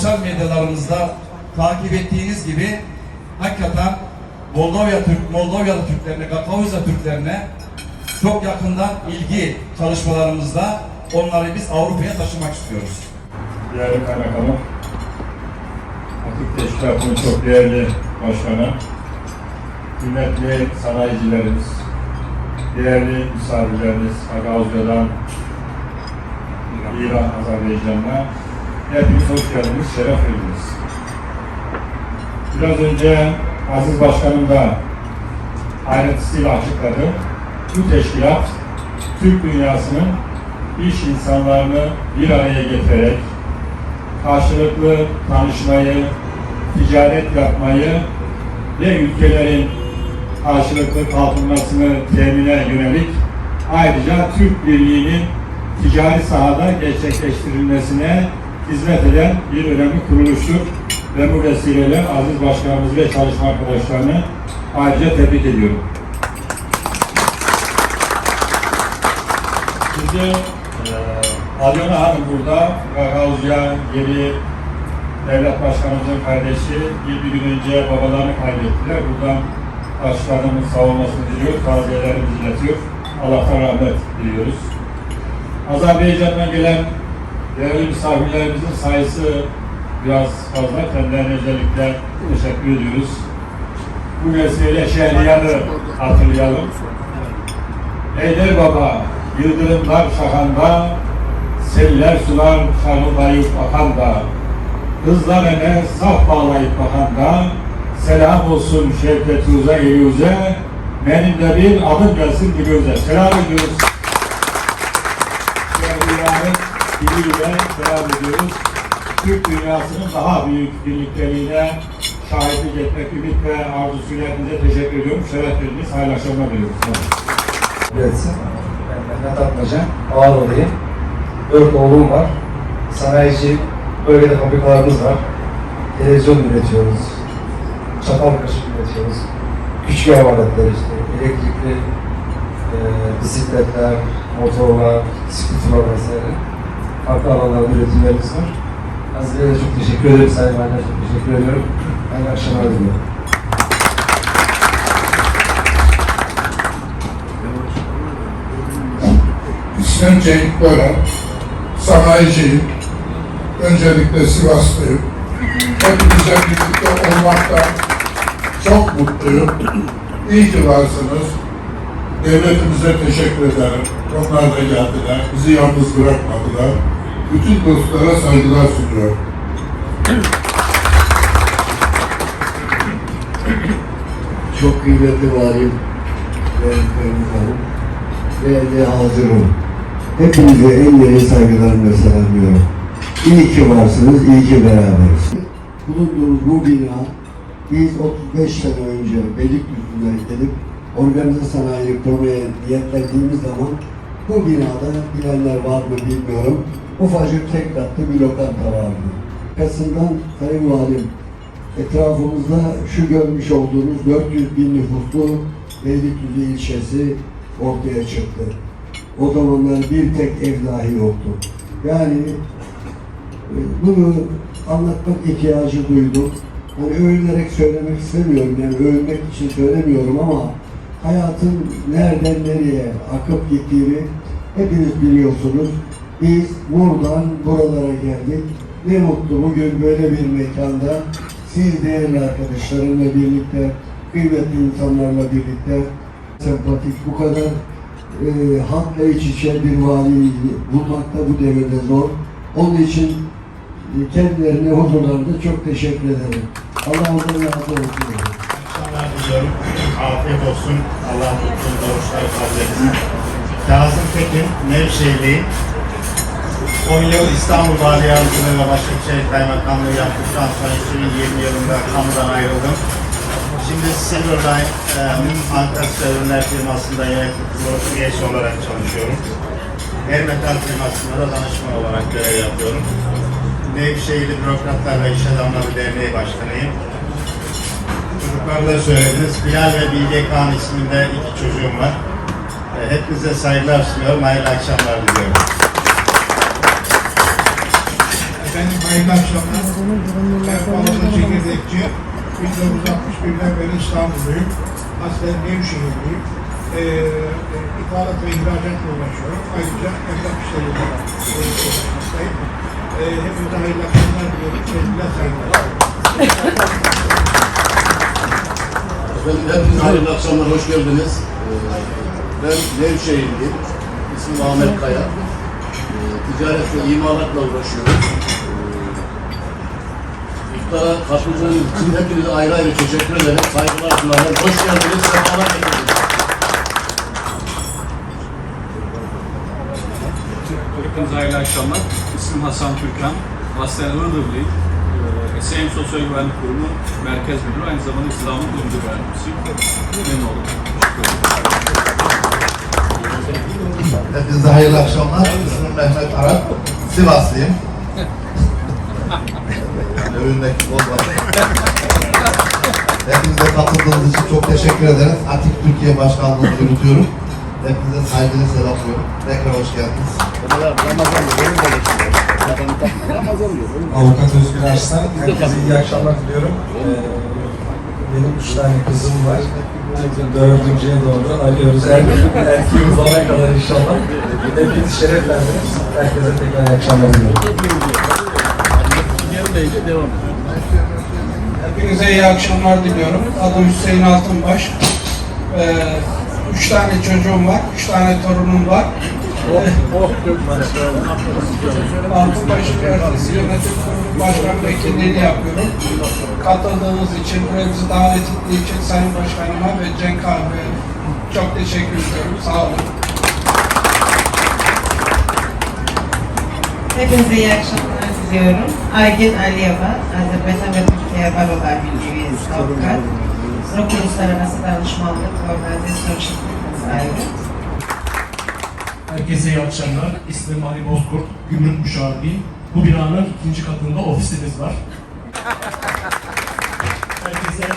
sosyal medyalarımızda takip ettiğiniz gibi hakikaten Moldova Türk Moldovyalı Türklerine, Gagavuzya Türklerine çok yakından ilgi çalışmalarımızda onları biz Avrupa'ya taşımak istiyoruz. Değerli kaymakamım, Atık Teşkilatı'nın çok değerli başkanı, kıymetli sanayicilerimiz, değerli misafirlerimiz, Gagavuzya'dan, İran, Azerbaycan'dan hepiniz hoş geldiniz, şeref verdiniz. Biraz önce Aziz Başkanım da ayrıntısıyla açıkladı. Bu teşkilat Türk dünyasının iş insanlarını bir araya getirerek karşılıklı tanışmayı, ticaret yapmayı ve ülkelerin karşılıklı kalkınmasını temine yönelik ayrıca Türk Birliği'nin ticari sahada gerçekleştirilmesine hizmet eden bir önemli kuruluştur. Ve bu vesileyle Aziz Başkanımız ve çalışma arkadaşlarını ayrıca tebrik ediyorum. Şimdi e, Hanım burada, Gagavuzya Geri Devlet Başkanımızın kardeşi bir, gün önce babalarını kaybettiler. Buradan başkanımın savunmasını diliyor, taziyelerimizi iletiyor. Allah'tan rahmet diliyoruz. Azerbaycan'dan gelen değerli misafirlerimizin sayısı biraz fazla. Kendilerine özellikle teşekkür ediyoruz. Bu vesileyle Şehriyan'ı hatırlayalım. Eyder Baba, yıldırımlar şahanda, seller sular şarıldayıp akanda, kızlar ene saf bağlayıp bakanda, selam olsun Şevket Uza Eyyuze, benim de bir adım gelsin diliyoruz. Selam ediyoruz. Diliyle selam ediyoruz. Türk dünyasının daha büyük birlikteliğine şahitlik etmek ümit ve arzusuyla hepinize teşekkür ediyorum. Şeref verdiniz. Hayırlı akşamlar diliyoruz. üretsin. Ben Mehmet Atmaca, Ağrı'dayım. Dört oğlum var. Sanayici bölgede fabrikalarımız var. Televizyon üretiyoruz. Çatal kaşık üretiyoruz. Küçük ev aletleri işte. Elektrikli e, bisikletler, motorlar, skuterlar vesaire. Farklı alanlarda üretimlerimiz var. Hazretlerine çok teşekkür ederim. Sayın Valim'e çok teşekkür ediyorum. Hayırlı akşamlar diliyorum. İsmim Cenk Bören, sanayiciyim. Öncelikle Sivaslıyım. Hepinize birlikte olmaktan çok mutluyum. İyi ki varsınız. Devletimize teşekkür ederim. Onlar da geldiler. Bizi yalnız bırakmadılar. Bütün dostlara saygılar sunuyorum. Çok kıymetli valim ve hanım ve hazırım. Hepinize en derin saygılarımla selamlıyorum. İyi ki varsınız, iyi ki beraberiz. Bulunduğumuz bu bina biz 35 sene önce Beylikdüzü'nden gelip organize sanayi kurmaya niyetlendiğimiz zaman bu binada bilenler var mı bilmiyorum. Ufacık tek katlı bir lokanta vardı. Arkasından Sayın Valim Etrafımızda şu görmüş olduğunuz 400 bin nüfuslu Beylikdüzü ilçesi ortaya çıktı. O zamanlar bir tek ev dahi yoktu. Yani e, bunu anlatmak ihtiyacı duydum. Hani övünerek söylemek istemiyorum yani övünmek için söylemiyorum ama hayatın nereden nereye akıp gittiğini hepiniz biliyorsunuz. Biz buradan buralara geldik. Ne mutlu bugün böyle bir mekanda siz değerli arkadaşlarımla birlikte, kıymetli insanlarla birlikte sempatik, bu kadar e, halkla iç içe bir vali bulmak da bu devirde zor. Onun için kendilerine huzurlarında çok teşekkür ederim. Allah ondan razı olsun. Akşamlar diliyorum. Afiyet olsun. Allah tuttuğun oruçları kabul etsin. Kazım Tekin, Nevşehirliyim. 10 yıl İstanbul Vali Yardımcılığı ve Başakşehir Kaymakamlığı yaptıktan sonra 2020 yılında kamudan ayrıldım. Şimdi Silverline e, Ankara Ürünler firmasında yönetim kurulu üyesi olarak çalışıyorum. Ermetal firmasında da danışman olarak görev yapıyorum. Nevşehirli Bürokratlar ve İş Adamları Derneği Başkanıyım. Çocuklar da söylediniz. Bilal ve Bilge Kaan isminde iki çocuğum var. E, Hepinize saygılar sunuyorum. Hayırlı akşamlar diliyorum. Efendim hayırlı akşamlar. Balıklı Çekirdekçi. 1961'den beri İstanbulluyum. Aslen Nevşehirliyim. Ee, ithalat ve ihracatla uğraşıyorum. Ayrıca emlak işleriyle uğraşmaktayım. Ee, hepinize hayırlı akşamlar diliyorum. Sevgiler, saygılar. Efendim hepinize hayırlı akşamlar, hoş geldiniz. Ee, Ben Nevşehirliyim. İsmim Ahmet Kaya. Ee, Ticaret ve imalatla uğraşıyorum. İftara katıldığınız için hepinize ayrı ayrı teşekkür ederim. Saygılar sunarım. Hoş geldiniz, sefalar getirdiniz. Hepinize hayırlı akşamlar. İsmim Hasan Türkan. Aslen Iğdırlıyım. Esenyurt Sosyal Güvenlik Kurumu Merkez Müdürü. Aynı zamanda İslam'ın Müdür Yardımcısıyım. Memnun oldum. Hepinize hayırlı akşamlar. İsmim Mehmet Arap. Sivaslıyım. Övünmek olmaz. Hepinize katıldığınız için çok teşekkür ederiz. Atik Türkiye Başkanlığı'nı yürütüyorum. Hepinize saygıyla selamlıyorum. Tekrar hoş geldiniz. Avukat Özgür Arslan, herkese iyi akşamlar diliyorum. Ee, benim üç tane kızım var. Dördüncüye doğru arıyoruz. Her erkeğimiz olana kadar inşallah. Hepiniz şereflendiniz. Herkese tekrar iyi akşamlar diliyorum. Hepinize iyi akşamlar diliyorum. Adım Hüseyin Altınbaş. Ee, üç tane çocuğum var, üç tane torunum var. Altınbaş Üniversitesi Yönetim Kurulu Başkan Vekilliğini yapıyorum. Katıldığınız için, buraya bizi davet ettiği için Sayın Başkanıma ve Cenk abiye çok teşekkür ediyorum. Sağ olun. Hepinize iyi akşamlar diliyorum. Aygün Aliyeva, Azerbaycan ve Türkiye Barolar Birliği üyesi avukat. Rok Uluslararası Danışmanlık Organizasyon Şirketi sahibi. Herkese iyi akşamlar. İsmim Ali Bozkurt, Gümrük Müşaviriyim. Bu binanın ikinci katında ofisimiz var. Herkese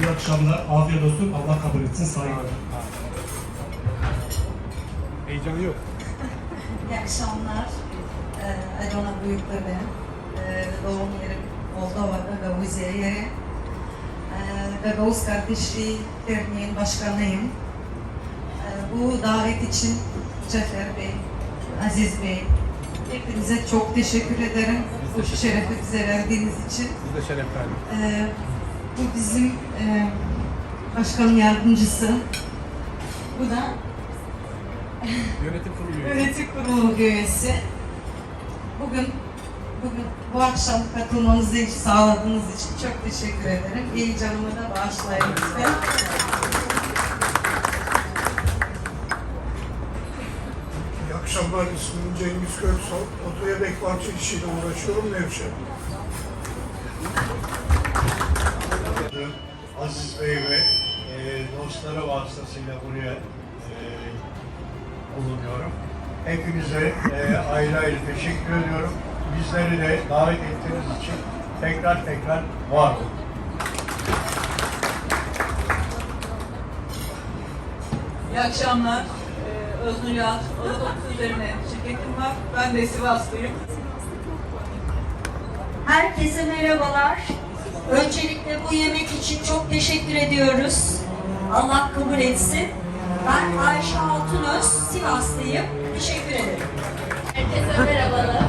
iyi akşamlar, afiyet olsun, Allah kabul etsin, saygılar. İyi akşamlar. Ee, Alona Büyük'le ben. Ee, doğum yerim Moldova'da Gavuzya yeri. Ee, Gagavuz Kardeşliği Derneği'nin başkanıyım. Ee, bu davet için Cafer Bey, Aziz Bey, hepinize çok teşekkür ederim. Bu şerefi bize verdiğiniz için. Biz de şereflendik. Ee, bu bizim e, başkanın yardımcısı. Bu da Yönetim kurulu üyesi. Bugün bugün bu akşam katılmanızı sağladığınız için çok teşekkür ederim. İyi canımı da bağışlayın lütfen. Akşamlar. İsmim Cengiz Köksal. Otoyedek parça işiyle uğraşıyorum Nevşehir. Aziz Bey ve e, dostları vasıtasıyla buraya e, bulunuyorum. Hepinize e, ayrı ayrı teşekkür ediyorum. Bizleri de davet ettiğiniz için tekrar tekrar var olun. İyi akşamlar. Öznur Yalçın, Anadolu üzerine şirketim var. Ben de Sivaslıyım. Herkese merhabalar. Öncelikle bu yemek için çok teşekkür ediyoruz. Allah kabul etsin. Ben Ayşe Altunöz, Sivaslıyım. Teşekkür ederim. Herkese merhabalar.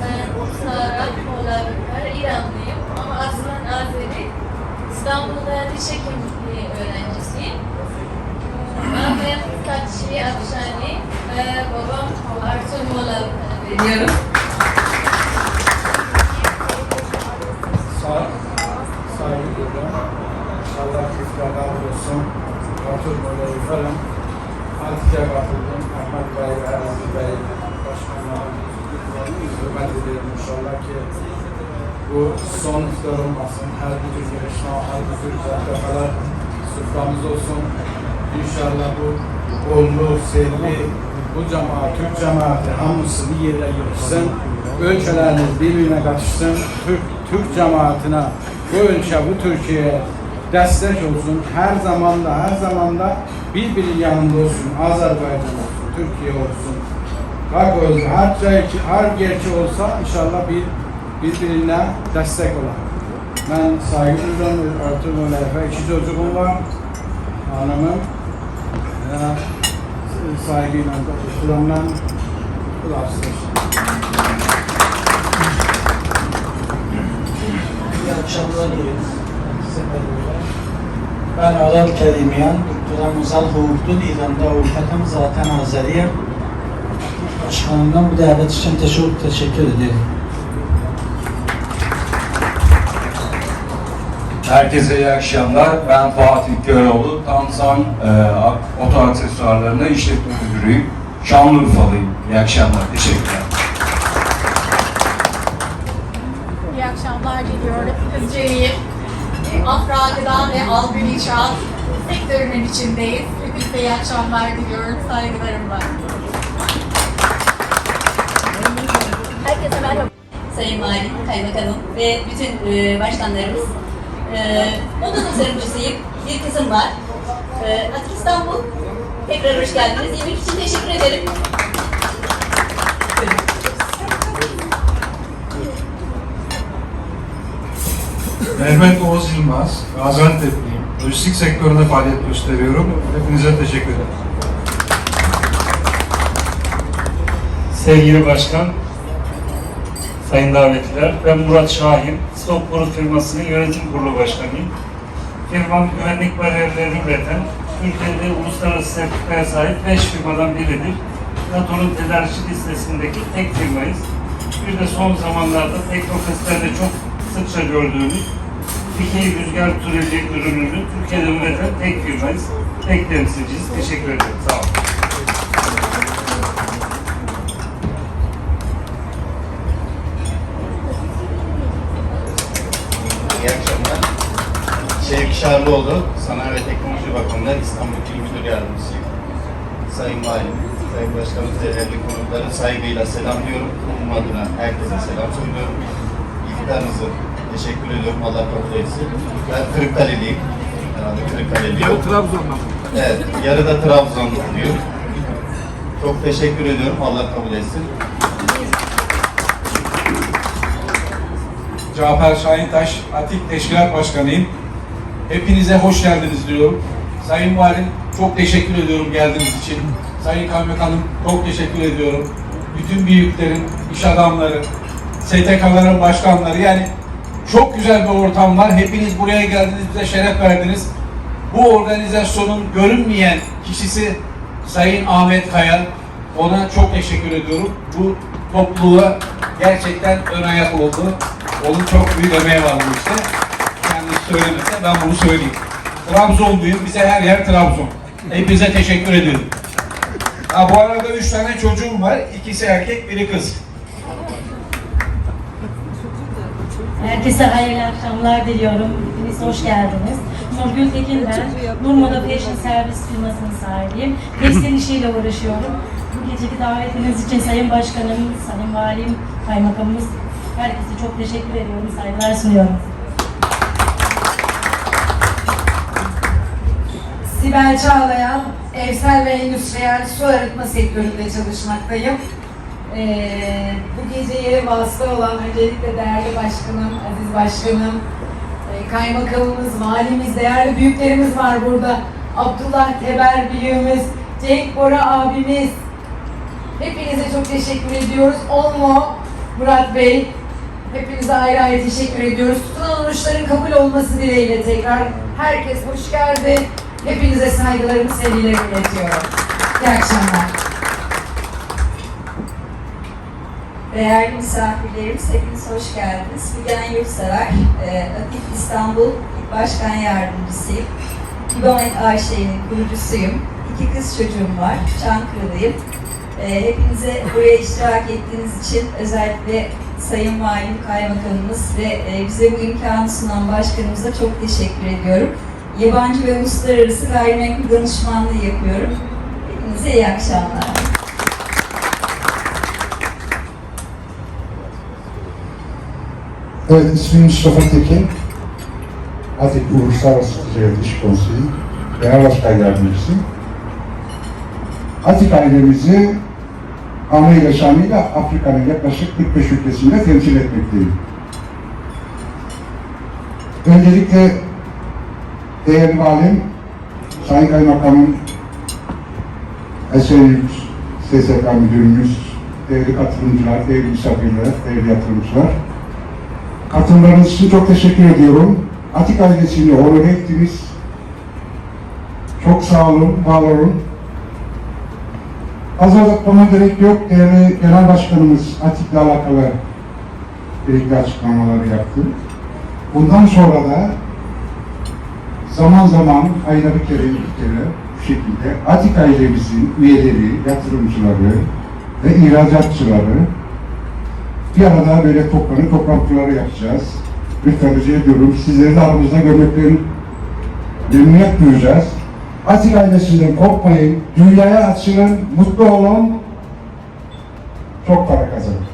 Ben Sara Molavukar, İranlıyım ama aslen Azeri. İstanbul'da diş hekimliği Taçi Afşani, ve babam Artur Molavukar. Ediyorum. Sağ, saygı duyuyorum. Allah tekrardan olsun. Otur böyle yukarım. Antik'e katıldım. Ahmet Bey ve Erhan Bey başkanlar hürmet ediyorum inşallah ki bu son iftar olmasın. Her bir tür yarışma, her bir tür zaferler suframız olsun. İnşallah bu bolluk, sevgi, bu cemaat, Türk cemaati hamısı bir yerə yığışsın. Ölkələriniz bir-birinə qatışsın. Türk, Türk cemaatine, bu ölkə, bu Türkiye'ye destek olsun. Her zaman da, her zaman da birbiri yanında olsun. Azerbaycan olsun, Türkiye olsun. Gagavuz her şey her gerçi olsa inşallah bir birbirine destek olan. Ben saygı duyuyorum. Artık öyle iki çocuğum var. Hanımım. Ee, saygıyla, ihtiramla kulağısız. İyi akşamlar diliyoruz. Ben Alal Kerimiyan, Doktor Muzal Hukuk'tu, İran'da avukatım zaten Azeriye. Başkanımdan bu davet için çok teşekkür ederim. Herkese iyi akşamlar. Ben Fatih Köroğlu. Tansan e, Oto Aksesuarları'nda işletme müdürüyüm. Şanlıurfalıyım. İyi akşamlar. Teşekkürler. İyi akşamlar diliyorum. Hızcı'yı Afra Gıda ve Algın İnşaat sektörünün içindeyiz. Hepinize iyi akşamlar diliyorum. Saygılarımla. Herkese merhaba. Sayın Valim, Kaymakamım ve bütün e, başkanlarımız. E, moda tasarımcısıyım. Bir kızım var. E, Atik İstanbul. Tekrar hoş geldiniz. Yemek için teşekkür ederim. Mehmet Oğuz Yılmaz, Gaziantep'liyim. Lojistik sektöründe faaliyet gösteriyorum. Hepinize teşekkür ederim. Sevgili Başkan, Sayın davetliler, ben Murat Şahin, Stokboru firmasının yönetim kurulu başkanıyım. Firmam güvenlik bariyerleri üreten, Türkiye'de uluslararası sertifikaya sahip 5 firmadan biridir. NATO'nun tedarikçi listesindeki tek firmayız. Bir de son zamanlarda Teknofest'lerde çok sıkça gördüğümüz dikey rüzgar türeci ürününü Türkiye'de üreten tek firmayız. Tek temsilciyiz. Teşekkür ederim. Sağ olun. İyi akşamlar. Şevki Şarlıoğlu, Sanayi ve Teknoloji Bakanlığı İstanbul İl Müdür Yardımcısıyım. Sayın Valim, Sayın Başkanımız, değerli konukları saygıyla selamlıyorum. Kurum adına herkese selam söylüyorum. İftarınızı teşekkür ediyorum. Allah kabul etsin. Ben Kırıkkaleliyim. Herhalde Kırıkkaleliyim. Yarı Trabzon'dan. Evet, yarıda Trabzonlu diyor. Çok teşekkür ediyorum. Allah kabul etsin. Cafer Şahintaş, Atik Teşkilat Başkanıyım. Hepinize hoş geldiniz diyorum. Sayın Valim çok teşekkür ediyorum geldiğiniz için. Sayın Kaymakamım çok teşekkür ediyorum. Bütün büyüklerin, iş adamları, STK'ların başkanları yani çok güzel bir ortam var. Hepiniz buraya geldiniz, bize şeref verdiniz. Bu organizasyonun görünmeyen kişisi Sayın Ahmet Kaya. Ona çok teşekkür ediyorum. Bu topluluğa gerçekten ön ayak oldu. Onun çok büyük emeği var bu işte. Söylemese ben bunu söyleyeyim. Trabzonluyum. Bize her yer Trabzon. Hepinize teşekkür ediyorum. Ha, bu arada üç tane çocuğum var. İkisi erkek, biri kız. Herkese hayırlı akşamlar diliyorum. Hepiniz hoş geldiniz. Nurgül Tekin ben. Nurmoda Fashion Service firmasının sahibiyim. Tekstil işiyle uğraşıyorum. Bu geceki davetiniz için Sayın Başkanım, Sayın Valim, Kaymakamımız herkese çok teşekkür ediyorum. Saygılar sunuyorum. Sibel Çağlayan, evsel ve endüstriyel su arıtma sektöründe çalışmaktayım. Ee, bu gece yere vasıta olan öncelikle değerli başkanım, aziz başkanım, e, kaymakamımız, valimiz, değerli büyüklerimiz var burada. Abdullah Teber büyüğümüz, Cenk Bora abimiz. Hepinize çok teşekkür ediyoruz. Olmo, Murat Bey, hepinize ayrı ayrı teşekkür ediyoruz. Tutulan oruçların kabul olması dileğiyle tekrar herkes hoş geldi. Hepinize saygılarımı, sevgilerimi iletiyorum. İyi akşamlar. Değerli misafirlerimiz, hepiniz hoş geldiniz. Figen Yurtsever, e, Atif İstanbul Başkan Yardımcısıyım. İBANET AŞ'nin kurucusuyum. İki kız çocuğum var, Çankırılıyım. E, hepinize buraya iştirak ettiğiniz için özellikle Sayın Valim Kaymakamımız ve e, bize bu imkanı sunan başkanımıza çok teşekkür ediyorum. Yabancı ve uluslararası gayrimenkul danışmanlığı yapıyorum. Hepinize iyi akşamlar. Evet, ismim Mustafa Tekin. Atik Uluslararası Ticaret İş Konseyi Genel Başkan Yardımcısıyım. Atik ailemizi anıyla şanıyla Afrika'nın yaklaşık 45 ülkesinde temsil etmekteyim. Öncelikle değerli valim, Sayın Kaymakamım, Esenyurt SSK Müdürümüz, değerli katılımcılar, değerli misafirler, değerli yatırımcılar. Katılımlarınız için çok teşekkür ediyorum. Atik ailesini onur ettiniz. Çok sağ olun, var olun. Fazla gerek yok. Değerli Genel Başkanımız Atik'le alakalı gerekli açıklamaları yaptı. Bundan sonra da zaman zaman ayda bir kere, iki kere bu şekilde Atik ailemizin üyeleri, yatırımcıları ve ihracatçıları bir arada böyle toplanıp toplantıları yapacağız. Lütfen rica ediyorum sizleri de aramızda görmekten memnuniyet duyacağız. Atik ailesinden kopmayın, dünyaya açılın, mutlu olun, çok para kazanın.